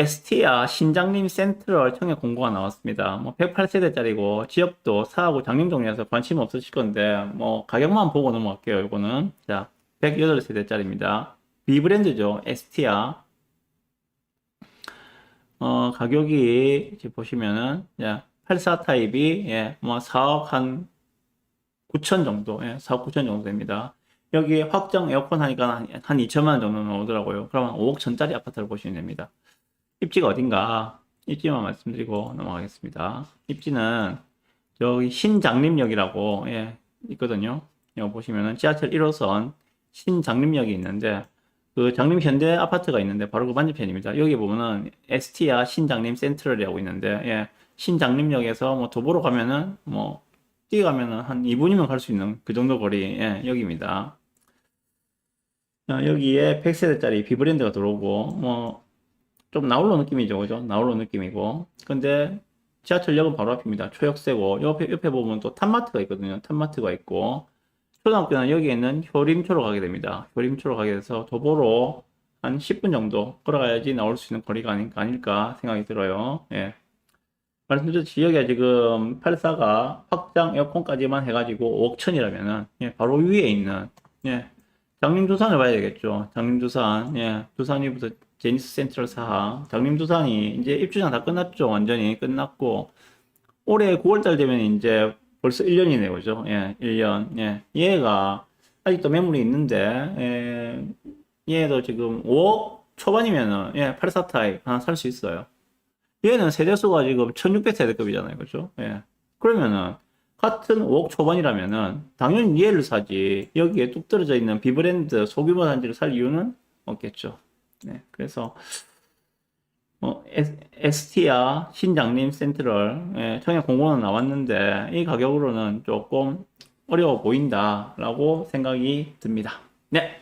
ST야 신장림 센트럴 청약 공고가 나왔습니다. 뭐 108세대짜리고 지역도 사하고 장림 종류에서 관심 없으실 건데 뭐 가격만 보고 넘어갈게요. 이거는 자 108세대짜리입니다. B 브랜드죠. ST야. 어 가격이 이제 보시면은 야, 84 타입이 예, 뭐 4억 한 9천 정도, 예, 4억 9천 정도 됩니다. 여기 확정 에어컨 하니까 한, 한 2천만 원 정도 나오더라고요. 그러면 5억 천짜리 아파트를 보시면 됩니다. 입지가 어딘가? 입지만 말씀드리고 넘어가겠습니다. 입지는 저기 신장림역이라고 예, 있거든요. 여기 보시면은 지하철 1호선 신장림역이 있는데 그 장림 현대 아파트가 있는데 바로 그 반대편입니다. 여기 보면은 ST야 신장림 센트럴이라고 있는데 예, 신장림역에서 뭐 도보로 가면은 뭐 뛰어가면은 한 2분이면 갈 수 있는 그 정도 거리 예, 여기입니다. 어, 여기에 100세대짜리 비브랜드가 들어오고 뭐 좀 나홀로 느낌이죠, 그죠? 나홀로 느낌이고. 근데 지하철역은 바로 앞입니다. 초역세고 옆에 옆에 보면 또 탄마트가 있거든요. 탄마트가 있고 초등학교는 여기에 있는 효림초로 가게 됩니다. 효림초로 가게 돼서 도보로 한 10분 정도 걸어가야지 나올 수 있는 거리가 아닐까, 아닐까 생각이 들어요. 예. 말씀드렸듯이 여기가 지금 84가 확장 에어컨까지만 해가지고 5억 천이라면은 예, 바로 위에 있는 예, 장림두산을 봐야 되겠죠. 장림두산 예, 두산이부터 제니스 센트럴 사하 장림두산이 이제 입주장 다 끝났죠. 완전히 끝났고 올해 9월달 되면 이제 벌써 1년이네요. 그죠? 예, 1년. 예. 얘가 아직도 매물이 있는데, 예, 얘도 지금 5억 초반이면은, 예, 84 타입 하나 살 수 있어요. 얘는 세대수가 지금 1600세대급이잖아요. 그죠? 예. 그러면은, 같은 5억 초반이라면은, 당연히 얘를 사지, 여기에 뚝 떨어져 있는 비브랜드 소규모 단지를 살 이유는 없겠죠. 네. 그래서, 뭐 ST야 신장림 센트럴 예, 청약 공고는 나왔는데 이 가격으로는 조금 어려워 보인다라고 생각이 듭니다. 네,